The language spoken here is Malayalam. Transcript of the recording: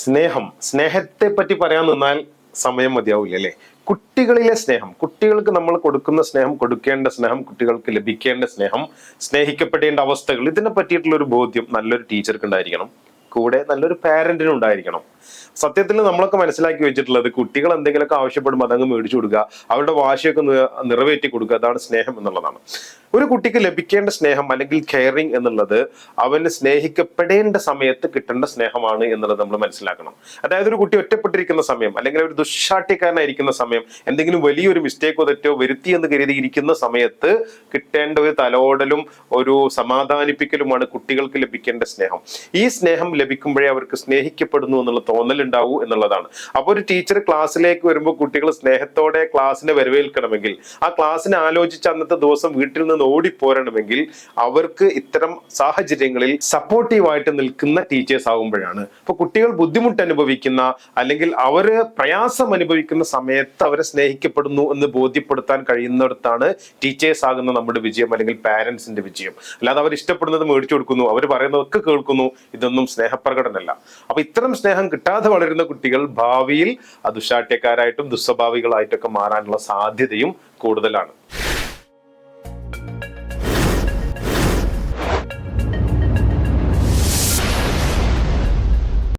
സ്നേഹം. സ്നേഹത്തെ പറ്റി പറയാൻ നിന്നാൽ സമയം മതിയാവില്ല അല്ലേ? കുട്ടികളിലെ സ്നേഹം. കുട്ടികൾക്ക് നമ്മൾ കൊടുക്കുന്ന സ്നേഹം കൊടുക്കേണ്ട സ്നേഹം കുട്ടികൾക്ക് ലഭിക്കേണ്ട സ്നേഹം സ്നേഹിക്കപ്പെടേണ്ട അവസ്ഥകൾ ഇതിനെ പറ്റിയിട്ടുള്ള ഒരു ബോധ്യം നല്ലൊരു ടീച്ചർക്ക് ഉണ്ടായിരിക്കണം. കൂടെ നല്ലൊരു പാരന്റിനും ഉണ്ടായിരിക്കണം. സത്യത്തിൽ നമ്മളൊക്കെ മനസ്സിലാക്കി വെച്ചിട്ടുള്ളത് കുട്ടികൾ എന്തെങ്കിലുമൊക്കെ ആവശ്യപ്പെടുമ്പോൾ അതങ്ങ് മേടിച്ചു കൊടുക്കുക അവരുടെ വാശിയൊക്കെ നിറവേറ്റി കൊടുക്കുക അതാണ് സ്നേഹം എന്നുള്ളതാണ്. ഒരു കുട്ടിക്ക് ലഭിക്കേണ്ട സ്നേഹം അല്ലെങ്കിൽ കെയറിങ് എന്നുള്ളത് അവന് സ്നേഹിക്കപ്പെടേണ്ട സമയത്ത് കിട്ടേണ്ട സ്നേഹമാണ് എന്നുള്ളത് നമ്മൾ മനസ്സിലാക്കണം. അതായത് ഒരു കുട്ടി ഒറ്റപ്പെട്ടിരിക്കുന്ന സമയം അല്ലെങ്കിൽ ഒരു ദുശാട്ടിക്കാരനായിരിക്കുന്ന സമയം എന്തെങ്കിലും വലിയൊരു മിസ്റ്റേക്കോ തെറ്റോ വരുത്തി എന്ന് കരുതിയിരിക്കുന്ന സമയത്ത് കിട്ടേണ്ട ഒരു തലോടലും ഒരു സമാധാനിപ്പിക്കലുമാണ് കുട്ടികൾക്ക് ലഭിക്കേണ്ട സ്നേഹം. ഈ സ്നേഹം ലഭിക്കുമ്പോഴേ അവർക്ക് സ്നേഹിക്കപ്പെടുന്നു എന്നുള്ള തോന്നൽ തോന്നലുണ്ടാവൂ എന്നുള്ളതാണ്. അപ്പോൾ ഒരു ടീച്ചർ ക്ലാസ്സിലേക്ക് വരുമ്പോൾ കുട്ടികൾ സ്നേഹത്തോടെ ക്ലാസ്സിനെ വരവേൽക്കണമെങ്കിൽ ആ ക്ലാസ്സിനെ ആലോചിച്ച് അന്നത്തെ ദിവസം വീട്ടിൽ നിന്ന് ഓടിപ്പോരണമെങ്കിൽ അവർക്ക് ഇത്തരം സാഹചര്യങ്ങളിൽ സപ്പോർട്ടീവായിട്ട് നിൽക്കുന്ന ടീച്ചേഴ്സ് ആകുമ്പോഴാണ് ഇപ്പൊ കുട്ടികൾ ബുദ്ധിമുട്ട് അനുഭവിക്കുന്ന അല്ലെങ്കിൽ അവർ പ്രയാസം അനുഭവിക്കുന്ന സമയത്ത് അവരെ സ്നേഹിക്കപ്പെടുന്നു എന്ന് ബോധ്യപ്പെടുത്താൻ കഴിയുന്നിടത്താണ് ടീച്ചേഴ്സ് ആകുന്ന നമ്മുടെ വിജയം അല്ലെങ്കിൽ പാരന്റ്സിന്റെ വിജയം. അല്ലാതെ അവർ ഇഷ്ടപ്പെടുന്നത് മേടിച്ചു കൊടുക്കുന്നു അവർ പറയുന്നതൊക്കെ കേൾക്കുന്നു ഇതൊന്നും സ്നേഹപ്രകടനല്ല. അപ്പൊ ഇത്തരം സ്നേഹം കിട്ടാതെ വളരുന്ന കുട്ടികൾ ഭാവിയിൽ ദുശാട്ട്യക്കാരായിട്ടും ദുസ്വഭാവികളായിട്ടൊക്കെ മാറാനുള്ള സാധ്യതയും കൂടുതലാണ്.